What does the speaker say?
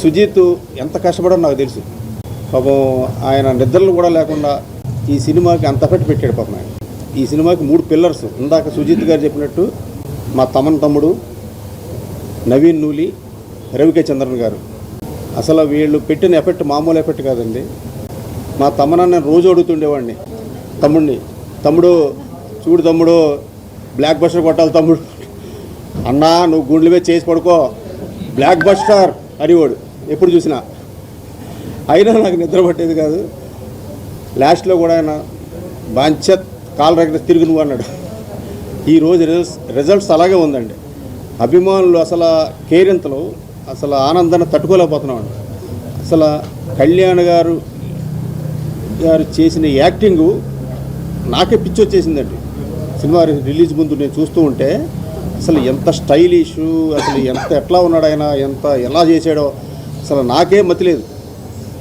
సుజీత్ ఎంత కష్టపడో నాకు తెలుసు. పాపం ఆయన నిద్రలు కూడా లేకుండా ఈ సినిమాకి అంత ఎఫెక్ట్ పెట్టాడు పాపం ఆయన. ఈ సినిమాకి మూడు పిల్లర్స్ ఇందాక సుజీత్ గారు చెప్పినట్టు మా తమన్ తమ్ముడు నవీన్ నూలి రవికే చంద్రన్ గారు. అసలు వీళ్ళు పెట్టిన ఎఫెక్ట్ మామూలు ఎఫెక్ట్ కాదండి. మా తమ్మన నేను రోజు అడుగుతుండేవాడిని తమ్ముడిని తమ్ముడు చూడు తమ్ముడు బ్లాక్ బస్టర్ కొట్టాలి తమ్ముడు. అన్నా నువ్వు గుండెల మీద చేసి పడుకో బ్లాక్ బస్టర్. అడివాడు ఎప్పుడు చూసినా. అయినా నాకు నిద్ర పట్టేది కాదు. లాస్ట్లో కూడా ఆయన బాంచత్ కాలు రగిన తిరుగు నువ్వు అన్నాడు. ఈరోజు రిజల్ట్స్ రిజల్ట్స్ అలాగే ఉందండి. అభిమానులు అసలు కేరింతలు అసలు ఆనందాన్ని తట్టుకోలేకపోతున్నామండి అసలు కళ్యాణ్ గారు గారు చేసిన యాక్టింగు నాకే పిచ్చి వచ్చేసిందండి. సినిమా రిలీజ్ ముందు నేను చూస్తూ ఉంటే అసలు ఎంత స్టైలిష్ అసలు ఎంత ఎట్లా ఉన్నాడు ఆయన ఎంత ఎలా చేశాడో అసలు నాకే మతిలేదు